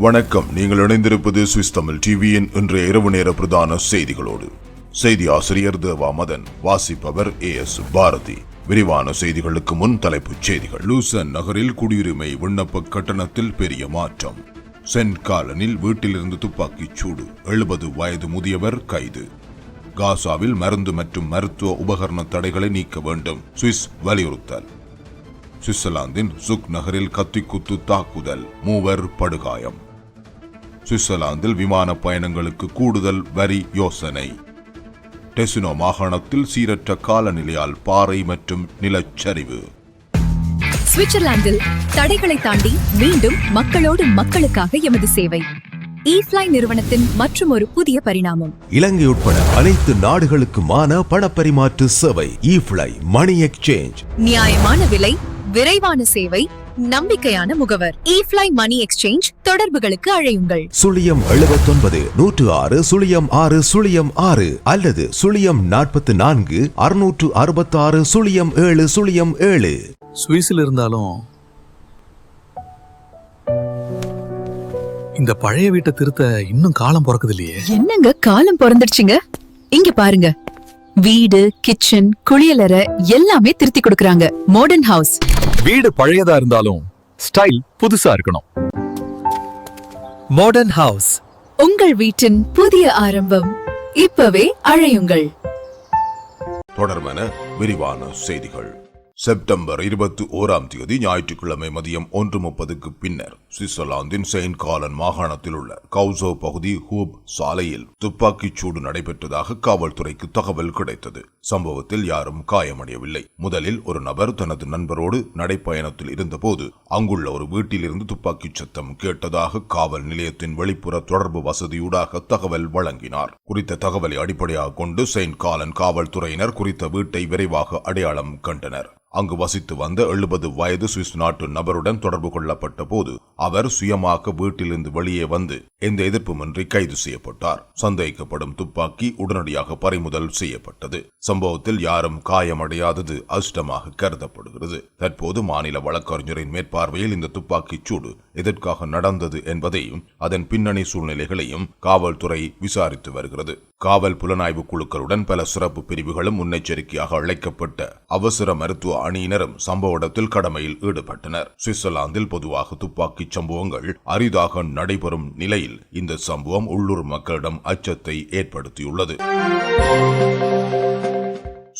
வணக்கம். நீங்கள் இணைந்திருப்பது சுவிஸ் தமிழ் டிவியின் இன்றைய இரவு நேர பிரதான செய்திகளோடு. செய்தி ஆசிரியர் தேவா மதன் வாசிப்பவர் ஏ எஸ் பாரதி. விரிவான செய்திகளுக்கு முன் தலைப்புச் செய்திகள். லூசன் நகரில் குடியுரிமை விண்ணப்ப கட்டணத்தில் பெரிய மாற்றம். சென்ட் காலனில் வீட்டிலிருந்து துப்பாக்கிச் சூடு. எழுபது வயது முதியவர் கைது. காசாவில் மருந்து மற்றும் மருத்துவ உபகரண தடைகளை நீக்க வேண்டும். சுவிஸ் வலியுறுத்தல். சுவிட்சர்லாந்தின் சுக் நகரில் கத்திக்குத்து தாக்குதல். மூவர் படுகாயம். சுவிட்சர்லாந்தில் விமான பயணங்களுக்கு கூடுதல் வரி யோசனை. டெசினோ மாகாணத்தில் சீரற்ற காலநிலையால் பாறை மற்றும் நிலச்சரிவு. சுவிட்சர்லாந்தில் தடைகளை தாண்டி மீண்டும் மக்களோடு மக்களுக்காக எமது சேவை. ஈஃப்ளை நிறுவனத்தின் மற்றும் ஒரு புதிய பரிணாமம். இலங்கை உட்பட அனைத்து நாடுகளுக்குமான பணப்பரிமாற்று சேவை இஃப்ளை மணி எக்ஸ்சேஞ்ச் நியாயமான விலை விரைவான சேவை நம்பிக்கையான முகவர். ஈஃப்ளை மணி எக்ஸ்சேஞ்ச் தொடர்புகளுக்கு அழையுங்கள். சுழியம் எழுபத்தொன்பது நூற்று ஆறு சுழியம் ஆறு சுழியம் ஆறு அல்லது சுழியம் நாற்பத்தி நான்கு அறுநூற்று அறுபத்தாறு சுழியம் ஏழு சுழியம் ஏழு. சுவிஸில் இருந்தாலும் இந்த பழைய வீட்டை திருத்த இன்னும் காலம் பிறக்குது இல்லையே. என்னங்க காலம் பிறந்துடுச்சுங்க? இங்க பாருங்க. வீடு கிச்சன் குளியலறை எல்லாமே திருத்தி கொடுக்கறாங்க. மாடர்ன் ஹவுஸ் வீடு பழையதா இருந்தாலும் ஸ்டைல் புதுசா இருக்கணும். மாடர்ன் ஹவுஸ் உங்கள் வீட்டின் புதிய ஆரம்பம் இப்பவே அழையுங்கள். தொடர்பென விரிவான செய்திகள். செப்டம்பர் இருபத்தி ஓராம் தேதி ஞாயிற்றுக்கிழமை மதியம் ஒன்று முப்பதுக்கு பின்னர் சுவிட்சர்லாந்தின் செயின்ட் காலன் மாகாணத்தில் உள்ள கவுசோ பகுதி ஹூப் சாலையில் துப்பாக்கிச் சூடு நடைபெற்றதாக காவல்துறைக்கு தகவல் கிடைத்தது. சம்பவத்தில் யாரும் காயமடையவில்லை. முதலில் ஒரு நபர் தனது நண்பரோடு நடைப்பயணத்தில் இருந்தபோது அங்குள்ள ஒரு வீட்டிலிருந்து துப்பாக்கிச் சத்தம் கேட்டதாக காவல் நிலையத்தின் வெளிப்புற தொடர்பு வசதியூடாக தகவல் வழங்கினார். குறித்த தகவலை அடிப்படையாக கொண்டு செயின்ட் காலன் காவல்துறையினர் குறித்த வீட்டை விரைவாக அடையாளம் கண்டனர். அங்கு வசித்து வந்த எழுபது வயது சுவிஸ் நாட்டு நபருடன் தொடர்பு கொள்ளப்பட்ட போது அவர் சுயமாக வீட்டிலிருந்து வெளியே வந்து எந்த எதிர்ப்புமின்றி கைது செய்யப்பட்டார். சந்தேகிக்கப்படும் துப்பாக்கி உடனடியாக பறிமுதல் செய்யப்பட்டது. சம்பவத்தில் யாரும் காயமடையாதது அஷ்டமாக கருதப்படுகிறது. தற்போது மாநில வழக்கறிஞரின் மேற்பார்வையில் இந்த துப்பாக்கிச் சூடு எதற்காக நடந்தது என்பதையும் அதன் பின்னணி சூழ்நிலைகளையும் காவல்துறை விசாரித்து வருகிறது. காவல் புலனாய்வு குழுக்களுடன் பல சிறப்பு பிரிவுகளும் முன்னெச்சரிக்கையாக அழைக்கப்பட்ட அவசர மருத்துவ அணியினரும் சம்பவ இடத்தில் கடமையில் ஈடுபட்டனர். சுவிட்சர்லாந்தில் பொதுவாக துப்பாக்கி சம்பவங்கள் அரிதாக நடைபெறும் நிலையில் இந்த சம்பவம் உள்ளூர் மக்களிடம் அச்சத்தை ஏற்படுத்தியுள்ளது.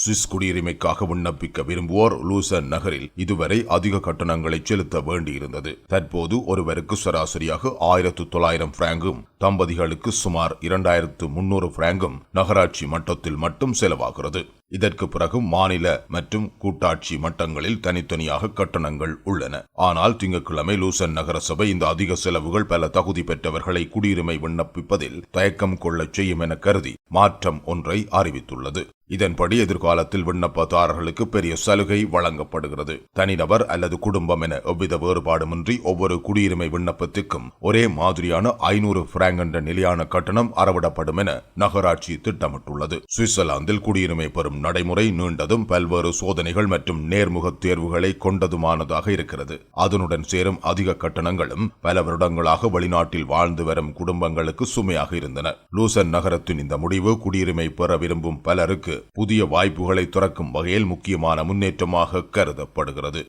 சுவிஸ் குடியுரிமைக்காக விண்ணப்பிக்க விரும்புவோர் லூசன் நகரில் இதுவரை அதிக கட்டணங்களை செலுத்த வேண்டியிருந்தது. தற்போது ஒருவருக்கு சராசரியாக ஆயிரத்து தொள்ளாயிரம் பிராங்கும் தம்பதிகளுக்கு சுமார் இரண்டாயிரத்து முன்னூறு பிராங்கும் நகராட்சி மட்டத்தில் மட்டும் செலவாகிறது. இதற்கு பிறகு மாநில மற்றும் கூட்டாட்சி மட்டங்களில் தனித்தனியாக கட்டணங்கள் உள்ளன. ஆனால் திங்கட்கிழமை லூசன் நகரசபை இந்த அதிக செலவுகள் பல தகுதி பெற்றவர்களை குடியுரிமை விண்ணப்பிப்பதில் தயக்கம் கொள்ளச் செய்யும் என கருதி மாற்றம் ஒன்றை அறிவித்துள்ளது. இதன்படி எதிர்காலத்தில் விண்ணப்பதாரர்களுக்கு பெரிய சலுகை வழங்கப்படுகிறது. தனிநபர் அல்லது குடும்பம் என எவ்வித வேறுபாடுமின்றி ஒவ்வொரு குடியுரிமை விண்ணப்பத்திற்கும் ஒரே மாதிரியான ஐநூறு பிராங்க் என்ற நிலையான கட்டணம் அறவிடப்படும் என நகராட்சி திட்டமிட்டுள்ளது. சுவிட்சர்லாந்தில் குடியுரிமை பெறும் நடைமுறை நீண்டதும் பல்வேறு சோதனைகள் மற்றும் நேர்முக தேர்வுகளை கொண்டதுமானதாக இருக்கிறது. அதனுடன் சேரும் அதிக கட்டணங்களும் பல வருடங்களாக வெளிநாட்டில் வாழ்ந்து வரும் குடும்பங்களுக்கு சுமையாக இருந்தன. லூசன் நகரத்தின் இந்த முடிவு குடியுரிமை பெற விரும்பும் பலருக்கு புதிய வாய்ப்புகளை துறக்கும் வகையில் முக்கியமான முன்னேற்றமாக கருதப்படுகிறது.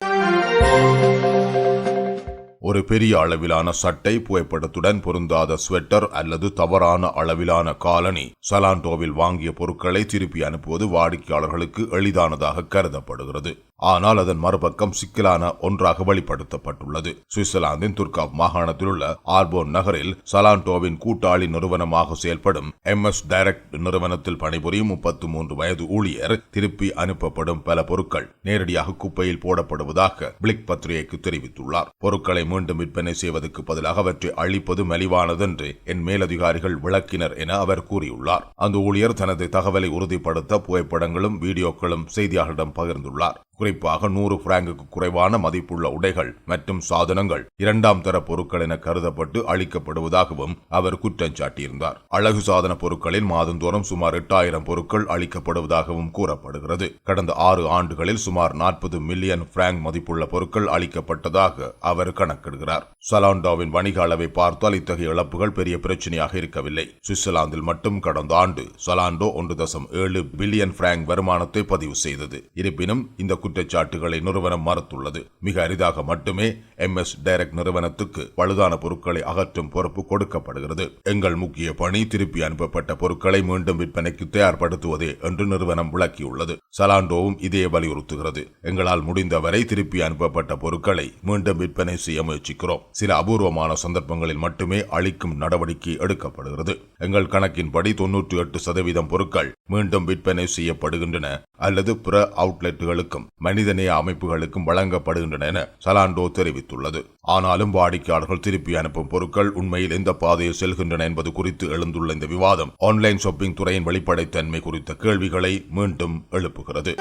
ஒரு பெரிய அளவிலான சட்டை புகைப்படத்துடன் பொருந்தாத ஸ்வெட்டர் அல்லது தவறான அளவிலான காலனி சலாண்டோவில் வாங்கிய பொருட்களை திருப்பி அனுப்புவது வாடிக்கையாளர்களுக்கு எளிதானதாக கருதப்படுகிறது. ஆனால் அதன் மறுபக்கம் சிக்கலான ஒன்றாக வெளிப்படுத்தப்பட்டுள்ளது. சுவிட்சர்லாந்தின் துர்காவ் மாகாணத்தில் உள்ள ஆர்போன் நகரில் சலான்டோவின் கூட்டாளி நிறுவனமாக செயல்படும் எம் எஸ் டைரக்ட் நிறுவனத்தில் பணிபுரியும் முப்பத்து மூன்று வயது ஊழியர் திருப்பி அனுப்பப்படும் பல பொருட்கள் நேரடியாக குப்பையில் போடப்படுவதாக பிளிக் பத்திரிகைக்கு தெரிவித்துள்ளார். பொருட்களை மீண்டும் விற்பனை செய்வதற்கு பதிலாக அவற்றை அழிப்பது மலிவானதென்று என் மேலதிகாரிகள் விளக்கினர் என அவர் கூறியுள்ளார். அந்த ஊழியர் தனது தகவலை உறுதிப்படுத்த புகைப்படங்களும் வீடியோக்களும் செய்தியாளரிடம் பகிர்ந்துள்ளார். குறிப்பாக நூறு பிராங்குக்கு குறைவான மதிப்புள்ள உடைகள் மற்றும் சாதனங்கள் இரண்டாம் தர பொருட்கள் என கருதப்பட்டு அளிக்கப்படுவதாகவும் அவர் குற்றம் சாட்டியிருந்தார். அழகு சாதன பொருட்களில் மாதந்தோறும் சுமார் எட்டாயிரம் பொருட்கள் அளிக்கப்படுவதாகவும் கூறப்படுகிறது. கடந்த ஆறு ஆண்டுகளில் சுமார் நாற்பது மில்லியன் பிராங்க் மதிப்புள்ள பொருட்கள் அளிக்கப்பட்டதாக அவர் கணக்கிடுகிறார். சலாண்டோவின் வணிக அளவை பார்த்தால் இத்தகைய இழப்புகள் பெரிய பிரச்சனையாக இருக்கவில்லை. சுவிட்சர்லாந்தில் மட்டும் கடந்த ஆண்டு சலாண்டோ ஒன்று தசம் ஏழு பில்லியன் பிராங்க் வருமானத்தை பதிவு செய்தது. இருப்பினும் இந்த குற்றச்சாட்டுகளை நிறுவனம் மறுத்துள்ளது. மிக அரிதாக மட்டுமே எம் எஸ் டைரக்ட் நிறுவனத்துக்கு பழுதான பொருட்களை அகற்றும் பொறுப்பு கொடுக்கப்படுகிறது. எங்கள் முக்கிய பணி திருப்பி அனுப்பப்பட்ட பொருட்களை மீண்டும் விற்பனைக்கு தயார்படுத்துவதே என்று நிறுவனம் விளக்கியுள்ளது. சலாண்டோவும் இதே வலியுறுத்துகிறது. எங்களால் முடிந்தவரை திருப்பி அனுப்பப்பட்ட பொருட்களை மீண்டும் விற்பனை செய்ய முயற்சிக்கிறோம். சில அபூர்வமான சந்தர்ப்பங்களில் மட்டுமே அளிக்கும் நடவடிக்கை எடுக்கப்படுகிறது. எங்கள் கணக்கின்படி தொன்னூற்றி எட்டு சதவீதம் பொருட்கள் மீண்டும் விற்பனை செய்யப்படுகின்றன அல்லது பிற அவுட்லெட்டுகளுக்கும் மனிதநேய அமைப்புகளுக்கும் வழங்கப்படுகின்றன என சலாண்டோ தெரிவித்துள்ளது. ஆனாலும் வாடிக்கையாளர்கள் திருப்பி அனுப்பும் பொருட்கள் உண்மையில் எந்த பாதையில் செல்கின்றன என்பது குறித்து எழுந்துள்ள இந்த விவாதம் ஆன்லைன் ஷாப்பிங் துறையின் வெளிப்படைத்தன்மை குறித்த கேள்விகளை மீண்டும் எழுப்புகிறது.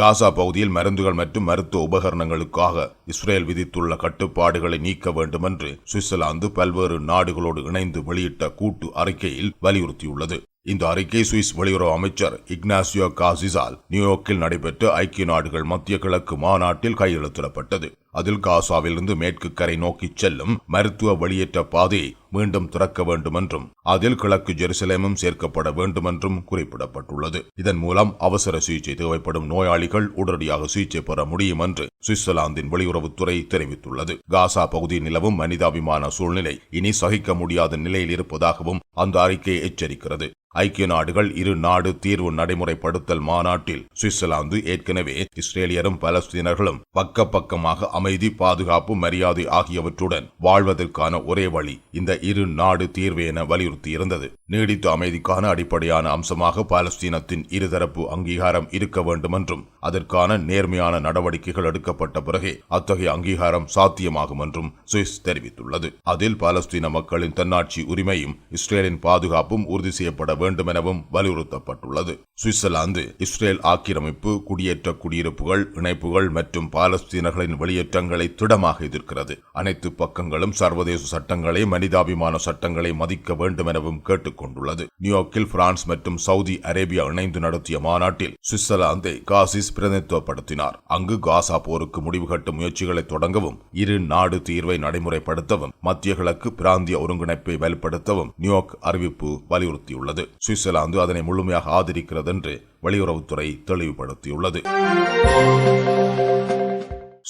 காசா பகுதியில் மருந்துகள் மற்றும் மருத்துவ உபகரணங்களுக்காக இஸ்ரேல் விதித்துள்ள கட்டுப்பாடுகளை நீக்க வேண்டும் என்று சுவிட்சர்லாந்து பல்வேறு நாடுகளோடு இணைந்து வெளியிட்ட கூட்டு அறிக்கையில் வலியுறுத்தியுள்ளது. இந்த அறிக்கை சுவிஸ் வெளியுறவு அமைச்சர் இக்னாசியோ காசிசால் நியூயார்க்கில் நடைபெற்ற ஐக்கிய நாடுகள் மத்திய கிழக்கு மாநாட்டில் கையெழுத்திடப்பட்டது. அதில் காசாவிலிருந்து மேற்கு கரை நோக்கிச் செல்லும் மருத்துவ வெளியேற்ற பாதை மீண்டும் திறக்க வேண்டுமென்றும் அதில் கிழக்கு ஜெருசலேமும் சேர்க்கப்பட வேண்டுமென்றும் குறிப்பிடப்பட்டுள்ளது. இதன் மூலம் அவசர சிகிச்சை தேவைப்படும் நோயாளிகள் உடனடியாக சிகிச்சை பெற முடியும் என்று சுவிட்சர்லாந்தின் வெளியுறவுத்துறை தெரிவித்துள்ளது. காசா பகுதி நிலவும் மனிதாபிமான சூழ்நிலை இனி சகிக்க முடியாத நிலையில் இருப்பதாகவும் அந்த அறிக்கை எச்சரிக்கிறது. ஐக்கிய நாடுகள் இரு நாடு தீர்வு நடைமுறைப்படுத்தல் மாநாட்டில் சுவிட்சர்லாந்து ஏற்கனவே இஸ்ரேலியரும் பலஸ்தீனர்களும் பக்க பக்கமாக அமைதி பாதுகாப்பு மரியாதை ஆகியவற்றுடன் வாழ்வதற்கான ஒரே வழி இந்த இரு நாடு தீர்வு என வலியுறுத்தியிருந்தது. நீடித்த அமைதிக்கான அடிப்படையான அம்சமாக பாலஸ்தீனத்தின் இருதரப்பு அங்கீகாரம் இருக்க வேண்டும் என்றும் அதற்கான நேர்மையான நடவடிக்கைகள் எடுக்கப்பட்ட பிறகே அத்தகைய அங்கீகாரம் சாத்தியமாகும் என்றும் சுவிஸ் தெரிவித்துள்ளது. அதில் பாலஸ்தீன மக்களின் தன்னாட்சி உரிமையும் இஸ்ரேலின் பாதுகாப்பும் உறுதி செய்யப்பட வேண்டும் எனவும் வலியுறுத்தப்பட்டுள்ளது. சுவிட்சர்லாந்து இஸ்ரேல் ஆக்கிரமிப்பு குடியேற்ற குடியிருப்புகள் இணைப்புகள் மற்றும் பாலஸ்தீனர்களின் வெளியேற்றங்களை திடமாக எதிர்க்கிறது. அனைத்து பக்கங்களும் சர்வதேச சட்டங்களை மனிதாபிமான சட்டங்களை மதிக்க வேண்டும் எனவும் கேட்டுக்கொண்டுள்ளது. நியூயார்க்கில் பிரான்ஸ் மற்றும் சவுதி அரேபியா இணைந்து நடத்திய மாநாட்டில் சுவிட்சர்லாந்தை காசிஸ் பிரதிநிதித்துவப்படுத்தினார். அங்கு காசா போருக்கு முடிவு கட்டும் முயற்சிகளை தொடங்கவும் இரு நாடு தீர்வை நடைமுறைப்படுத்தவும் மத்திய கிழக்கு பிராந்திய ஒருங்கிணைப்பை வலுப்படுத்தவும் நியூயார்க் அறிவிப்பு வலியுறுத்தியுள்ளது. சுவிட்சர்லாந்து அதனை முழுமையாக ஆதரிக்கிறது என்று வெளியுறவுத்துறை தெளிவுபடுத்தியுள்ளது.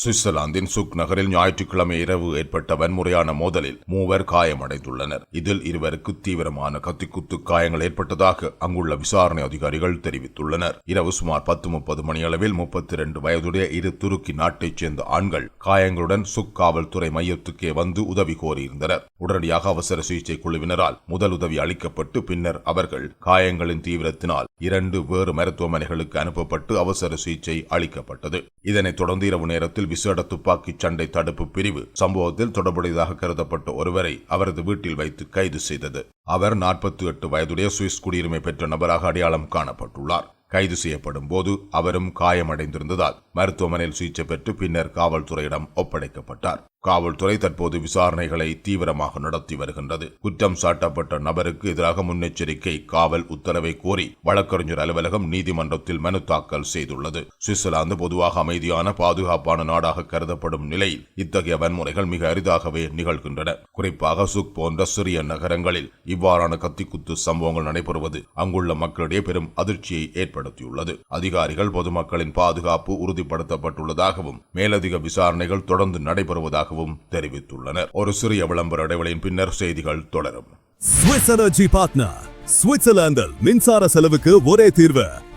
சுவிட்சர்லாந்தின் சுக் நகரில் ஞாயிற்றுக்கிழமை இரவு ஏற்பட்ட வன்முறையான மோதலில் மூவர் காயமடைந்துள்ளனர். இதில் இருவருக்கு தீவிரமான கத்திக்குத்து காயங்கள் ஏற்பட்டதாக அங்குள்ள விசாரணை அதிகாரிகள் தெரிவித்துள்ளனர். இரவு சுமார் பத்து முப்பது மணியளவில் முப்பத்தி இரண்டு வயதுடைய இரு துருக்கி நாட்டைச் சேர்ந்த ஆண்கள் காயங்களுடன் சுக் காவல்துறை மையத்துக்கே வந்து உதவி கோரியிருந்தனர். உடனடியாக அவசர சிகிச்சை குழுவினரால் முதல் உதவி அளிக்கப்பட்டு பின்னர் அவர்கள் காயங்களின் தீவிரத்தினால் இரண்டு வேறு மருத்துவமனைகளுக்கு அனுப்பப்பட்டு அவசர சிகிச்சை அளிக்கப்பட்டது. இதனைத் தொடர்ந்து இரவு நேரத்தில் விசேட துப்பாக்கிச் சண்டை தடுப்பு பிரிவு சம்பவத்தில் தொடர்புடையதாக கருதப்பட்ட ஒருவரை அவரது வீட்டில் வைத்து கைது செய்தது. அவர் நாற்பத்தி எட்டு வயதுடைய சுவிஸ் குடியுரிமை பெற்ற நபராக அடையாளம் காணப்பட்டுள்ளார். கைது செய்யப்படும் போது அவரும் காயமடைந்திருந்ததால் மருத்துவமனையில் சிகிச்சை பெற்று பின்னர் காவல்துறையிடம் ஒப்படைக்கப்பட்டார். காவல்துறை தற்போது விசாரணைகளை தீவிரமாக நடத்தி வருகின்றது. குற்றம் சாட்டப்பட்ட நபருக்கு எதிராக முன்னெச்சரிக்கை காவல் உத்தரவை கோரி வழக்கறிஞர் அலுவலகம் நீதிமன்றத்தில் மனு தாக்கல் செய்துள்ளது. சுவிட்சர்லாந்து பொதுவாக அமைதியான பாதுகாப்பான நாடாக கருதப்படும் நிலையில் இத்தகைய வன்முறைகள் மிக அரிதாகவே நிகழ்கின்றன. குறிப்பாக சுக் போன்ற சிறிய நகரங்களில் இவ்வாறான கத்திக்குத்து சம்பவங்கள் நடைபெறுவது அங்குள்ள மக்களிடையே பெரும் அதிர்ச்சியை ஏற்படுத்தியுள்ளது. அதிகாரிகள் பொதுமக்களின் பாதுகாப்பு உறுதிப்படுத்தப்பட்டுள்ளதாகவும் மேலதிக விசாரணைகள் தொடர்ந்து நடைபெறுவதாகவும் தெரிவித்துள்ளனர். ஒரு சிறிய விளம்பர இடைவெளியின் பின்னர் செய்திகள் தொடரும். Swiss energy partner. சுவிட்சர்லாந்தில் மின்சார செலவுக்கு ஒரே தீர்வு.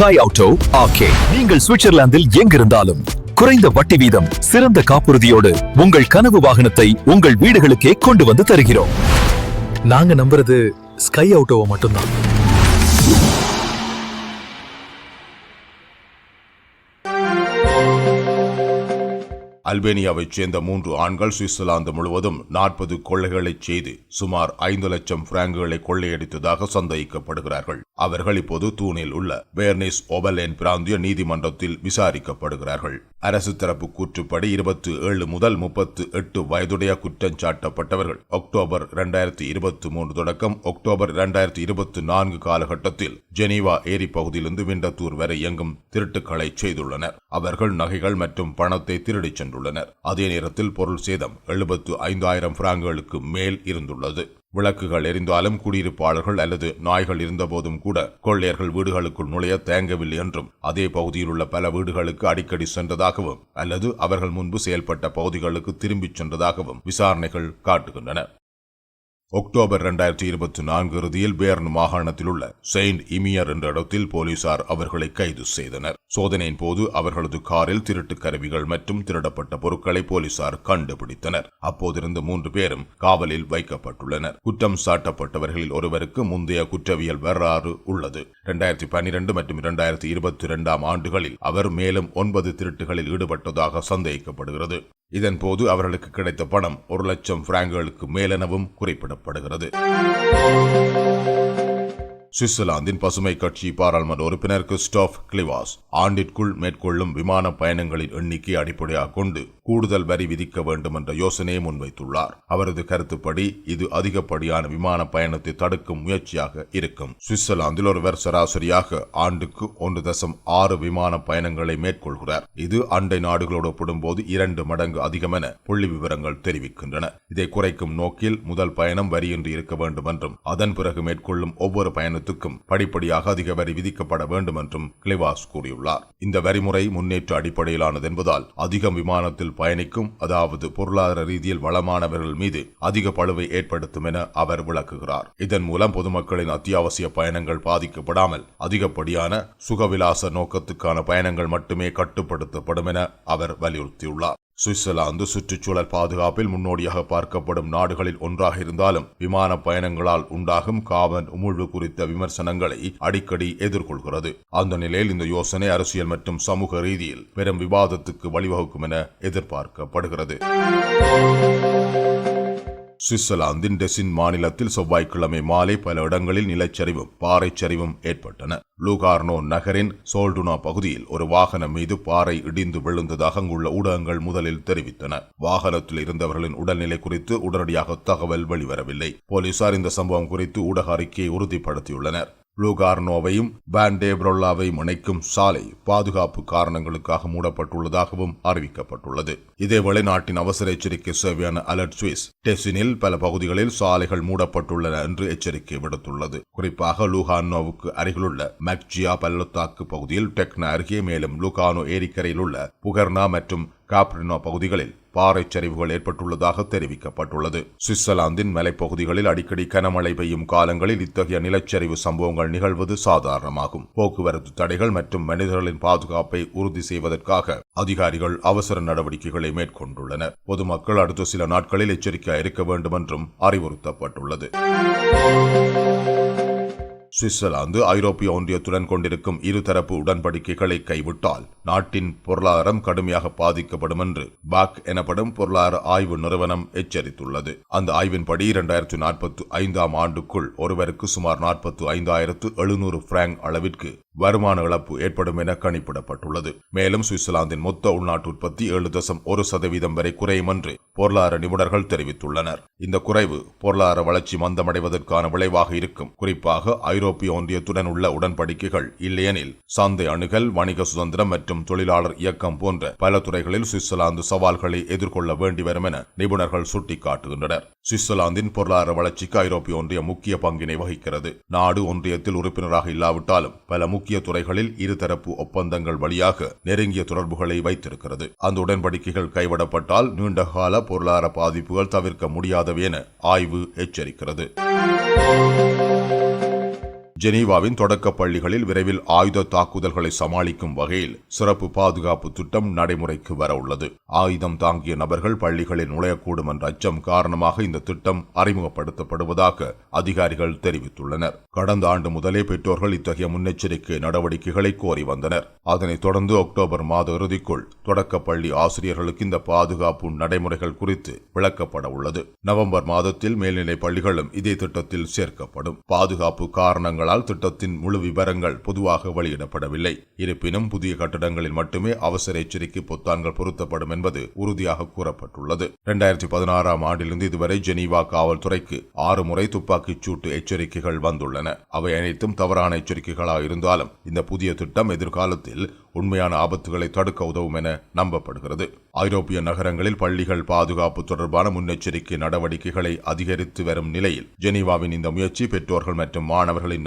ஸ்கை ஆட்டோ ஆகே நீங்கள் சுவிட்சர்லாந்தில் எங்கிருந்தாலும் குறைந்த வட்டி வீதம் சிறந்த காப்புறுதியோடு உங்கள் கனவு வாகனத்தை உங்கள் வீடுகளுக்கே கொண்டு வந்து தருகிறோம். நாங்க நம்புறது ஸ்கை ஆட்டோவை மட்டும்தான். அல்பேனியாவைச் சேர்ந்த மூன்று ஆண்கள் சுவிட்சர்லாந்து முழுவதும் நாற்பது கொள்ளைகளைச் செய்து சுமார் ஐந்து லட்சம் பிராங்குகளை கொள்ளையடித்ததாக சந்தேகிக்கப்படுகிறார்கள். அவர்கள் இப்போது தூணில் உள்ள பேர்னிஸ் ஒபலேன் பிராந்திய நீதிமன்றத்தில் விசாரிக்கப்படுகிறார்கள். அரசு தரப்பு கூற்றுப்படி இருபத்தி ஏழு முதல் முப்பத்து எட்டு வயதுடைய குற்றஞ்சாட்டப்பட்டவர்கள் அக்டோபர் இரண்டாயிரத்தி இருபத்தி மூன்று தொடக்கம் அக்டோபர் இரண்டாயிரத்தி இருபத்தி நான்கு காலகட்டத்தில் ஜெனீவா ஏரி பகுதியிலிருந்து விண்டத்தூர் வரை இயங்கும் திருட்டுக்களை செய்துள்ளனர். அவர்கள் நகைகள் மற்றும் பணத்தை திருடிச் சென்றுள்ளனர் அதே நேரத்தில் பொருள் சேதம் எழுபத்து ஐந்தாயிரம் பிராங்குகளுக்கு மேல் இருந்துள்ளது. விளக்குகள் எரிந்தாலும் குடியிருப்பாளர்கள் அல்லது நாய்கள் இருந்தபோதும் கூட கொள்ளையர்கள் வீடுகளுக்குள் நுழைய தேங்கவில்லை என்றும் அதே பகுதியில் உள்ள பல வீடுகளுக்கு அடிக்கடி சென்றதாகவும் அல்லது அவர்கள் முன்பு செயல்பட்ட பகுதிகளுக்கு திரும்பிச் சென்றதாகவும் விசாரணைகள் காட்டுகின்றன. அக்டோபர் இரண்டாயிரத்தி இருபத்தி நான்கு இறுதியில் பேர்ன் மாகாணத்தில் உள்ள செயின்ட் இமியர் என்ற இடத்தில் போலீசார் அவர்களை கைது செய்தனர். சோதனையின் போது அவர்களது காரில் திருட்டு கருவிகள் மற்றும் திருடப்பட்ட பொருட்களை போலீசார் கண்டுபிடித்தனர். அப்போதிருந்து மூன்று பேரும் காவலில் வைக்கப்பட்டுள்ளனர். குற்றம் சாட்டப்பட்டவர்களில் ஒருவருக்கு முந்தைய குற்றவியல் வரலாறு உள்ளது. இரண்டாயிரத்தி பன்னிரண்டு மற்றும் இரண்டாயிரத்தி இருபத்தி இரண்டாம் ஆண்டுகளில் அவர் மேலும் ஒன்பது திருட்டுகளில் ஈடுபட்டதாக சந்தேகிக்கப்படுகிறது இதன்போது அவர்களுக்கு கிடைத்த பணம் ஒரு லட்சம் பிராங்குகளுக்கு மேலெனவும் குறிப்பிடப்படுகிறது. சுவிட்சர்லாந்தின் பசுமை கட்சி பாராளுமன்ற உறுப்பினர் கிறிஸ்டாப் கிளிவாஸ் ஆண்டிற்குள் மேற்கொள்ளும் விமான பயணங்களின் எண்ணிக்கை அடிப்படையாக கொண்டு கூடுதல் வரி விதிக்க வேண்டும் என்ற யோசனையை முன்வைத்துள்ளார். அவரது கருத்துப்படி இது அதிகப்படியான விமான பயணத்தை தடுக்கும் முயற்சியாக இருக்கும். சுவிட்சர்லாந்தில் ஒருவர் சராசரியாக ஆண்டுக்கு ஒன்று தசம் ஆறு விமான பயணங்களை மேற்கொள்கிறார். இது அண்டை நாடுகளோடு ஒப்பிடும்போது இரண்டு மடங்கு அதிகம் என புள்ளி விவரங்கள் தெரிவிக்கின்றன. இதை குறைக்கும் நோக்கில் முதல் பயணம் வரியின்றி இருக்க வேண்டும் என்றும் அதன் பிறகு மேற்கொள்ளும் ஒவ்வொரு பயணத்துக்கும் படிப்படியாக அதிக வரி விதிக்கப்பட வேண்டும் என்றும் கிளிவாஸ் கூறியுள்ளார். இந்த வரிமுறை முன்னேற்ற அடிப்படையிலானது என்பதால் அதிகம் விமானத்தில் பயணிக்கும் அதாவது பொருளாதார ரீதியில் வளமானவர்கள் மீது அதிக பழுவை ஏற்படுத்தும் என அவர் விளக்குகிறார். இதன் மூலம் பொதுமக்களின் அத்தியாவசிய பயணங்கள் பாதிக்கப்படாமல் அதிகப்படியான சுகவிலாச நோக்கத்துக்கான பயணங்கள் மட்டுமே கட்டுப்படுத்தப்படும் என அவர் வலியுறுத்தியுள்ளார். சுவிட்சர்லாந்து சுற்றுச்சூழல் பாதுகாப்பில் முன்னோடியாக பார்க்கப்படும் நாடுகளில் ஒன்றாக இருந்தாலும் விமான பயணங்களால் உண்டாகும் கார்பன் உமிழ்வு குறித்த விமர்சனங்களை அடிக்கடி எதிர்கொள்கிறது. அந்த நிலையில் இந்த யோசனை அரசியல் மற்றும் சமூக ரீதியில் பெரும் விவாதத்துக்கு வழிவகுக்கும் என எதிர்பார்க்கப்படுகிறது. சுவிட்சர்லாந்தின் டெசின் மாநிலத்தில் செவ்வாய்க்கிழமை மாலை பல இடங்களில் நிலச்சரிவும் பாறைச்சரிவும் ஏற்பட்டன. லூகார்னோ நகரின் சோல்டுனா பகுதியில் ஒரு வாகனம் மீது பாறை இடிந்து விழுந்ததாக அங்குள்ள ஊடகங்கள் முதலில் தெரிவித்தன. வாகனத்தில் இருந்தவர்களின் உடல்நிலை குறித்து உடனடியாக தகவல் வெளிவரவில்லை. போலீசார் இந்த சம்பவம் குறித்து ஊடக அறிக்கையை உறுதிப்படுத்தியுள்ளனர். லூகார்னோவையும் பாண்டேப்ரோல்லாவையும் இணைக்கும் சாலை பாதுகாப்பு காரணங்களுக்காக மூடப்பட்டுள்ளதாகவும் அறிவிக்கப்பட்டுள்ளது. இதேவேளை நாட்டின் அவசர எச்சரிக்கை சேவையான அலர்ட் சுவிஸ் டெசினில் பல பகுதிகளில் சாலைகள் மூடப்பட்டுள்ளன என்று எச்சரிக்கை விடுத்துள்ளது. குறிப்பாக லூகார்னோவுக்கு அருகிலுள்ள மக்ஜியா பள்ளத்தாக்கு பகுதியில் டெக்னா அருகே மேலும் லூகானோ ஏரிக்கரையில் உள்ள புகர்னா மற்றும் காப்ரினோ பகுதிகளில் பாறைச் சரிவுகள் ஏற்பட்டுள்ளதாக தெரிவிக்கப்பட்டுள்ளது. சுவிட்சர்லாந்தின் மலைப்பகுதிகளில் அடிக்கடி கனமழை பெய்யும் காலங்களில் இத்தகைய நிலச்சரிவு சம்பவங்கள் நிகழ்வது சாதாரணமாகும். போக்குவரத்து தடைகள் மற்றும் மனிதர்களின் பாதுகாப்பை உறுதி செய்வதற்காக அதிகாரிகள் அவசர நடவடிக்கைகளை மேற்கொண்டுள்ளனர். பொதுமக்கள் அடுத்த சில நாட்களில் எச்சரிக்கை இருக்க வேண்டும் என்றும் அறிவுறுத்தப்பட்டுள்ளது. சுவிட்சர்லாந்து ஐரோப்பிய ஒன்றியத்துடன் கொண்டிருக்கும் இருதரப்பு உடன்படிக்கைகளை கைவிட்டால் நாட்டின் பொருளாதாரம் கடுமையாக பாதிக்கப்படும் என்று பாக் எனப்படும் பொருளாதார ஆய்வு நிறுவனம் எச்சரித்துள்ளது. அந்த ஆய்வின்படி இரண்டாயிரத்து நாற்பத்தி ஐந்தாம் ஆண்டுக்குள் ஒருவருக்கு சுமார் நாற்பத்தி ஐந்தாயிரத்து எழுநூறு பிராங்க் அளவிற்கு வருமான இழப்பு ஏற்படும் என கணிப்பிடப்பட்டுள்ளது. மேலும் சுவிட்சர்லாந்தின் மொத்த உள்நாட்டு உற்பத்தி ஏழு தசம் ஒரு சதவீதம் வரை குறையும் என்று பொருளாதார நிபுணர்கள் தெரிவித்துள்ளனர். இந்த குறைவு பொருளாதார வளர்ச்சி மந்தமடைவதற்கான விளைவாக இருக்கும். குறிப்பாக ஐரோப்பிய ஐரோப்பிய ஒன்றியத்துடன் உள்ள உடன்படிக்கைகள் இல்லையெனில் சந்தை அணுகல் வணிக சுதந்திரம் மற்றும் தொழிலாளர் இயக்கம் போன்ற பல துறைகளில் சுவிட்சர்லாந்து சவால்களை எதிர்கொள்ள வேண்டி வரும் என நிபுணர்கள் சுட்டிக்காட்டுகின்றனர். சுவிட்சர்லாந்தின் பொருளாதார வளர்ச்சிக்கு ஐரோப்பிய ஒன்றியம் முக்கிய பங்கினை வகிக்கிறது. நாடு ஒன்றியத்தில் உறுப்பினராக இல்லாவிட்டாலும் பல முக்கிய துறைகளில் இருதரப்பு ஒப்பந்தங்கள் வழியாக நெருங்கிய தொடர்புகளை வைத்திருக்கிறது. அந்த உடன்படிக்கைகள் கைவிடப்பட்டால் நீண்டகால பொருளாதார பாதிப்புகள் தவிர்க்க முடியாதவை என ஆய்வு எச்சரிக்கிறது. ஜெனீவாவின் தொடக்க பள்ளிகளில் விரைவில் ஆயுத தாக்குதல்களை சமாளிக்கும் வகையில் சிறப்பு பாதுகாப்பு திட்டம் நடைமுறைக்கு வர உள்ளது ஆயுதம் தாங்கிய நபர்கள் பள்ளிகளில் நுழையக்கூடும் என்ற அச்சம் காரணமாக இந்த திட்டம் அறிமுகப்படுத்தப்படுவதாக அதிகாரிகள் தெரிவித்துள்ளனர். கடந்த ஆண்டு முதலே பெற்றோர்கள் இத்தகைய முன்னெச்சரிக்கை நடவடிக்கைகளை கோரி வந்தனர். அதனைத் தொடர்ந்து அக்டோபர் மாத இறுதிக்குள் தொடக்க பள்ளி ஆசிரியர்களுக்கு இந்த பாதுகாப்பு நடைமுறைகள் குறித்து விளக்கப்பட உள்ளது. நவம்பர் மாதத்தில் மேல்நிலை பள்ளிகளும் இதே திட்டத்தில் சேர்க்கப்படும். பாதுகாப்பு காரணங்கள் காரணங்களால் திட்டத்தின் முழு விவரங்கள் பொதுவாக வெளியிடப்படவில்லை. இருப்பினும் புதிய கட்டடங்களில் மட்டுமே அவசர எச்சரிக்கை பொத்தான்கள் பொருத்தப்படும் என்பது உறுதியாக கூறப்பட்டுள்ளது. இரண்டாயிரத்தி பதினாறாம் ஆண்டிலிருந்து இதுவரை ஜெனீவா காவல்துறைக்கு ஆறு முறை துப்பாக்கிச் சூட்டு எச்சரிக்கைகள் வந்துள்ளன. அவை அனைத்தும் தவறான எச்சரிக்கைகளாக இருந்தாலும் இந்த புதிய திட்டம் எதிர்காலத்தில் உண்மையான ஆபத்துகளை தடுக்க உதவும் என நம்பப்படுகிறது. ஐரோப்பிய நகரங்களில் பள்ளிகள் பாதுகாப்பு தொடர்பான முன்னெச்சரிக்கை நடவடிக்கைகளை அதிகரித்து வரும் நிலையில் ஜெனீவாவின் இந்த முயற்சி பெற்றோர்கள் மற்றும் மாணவர்களின்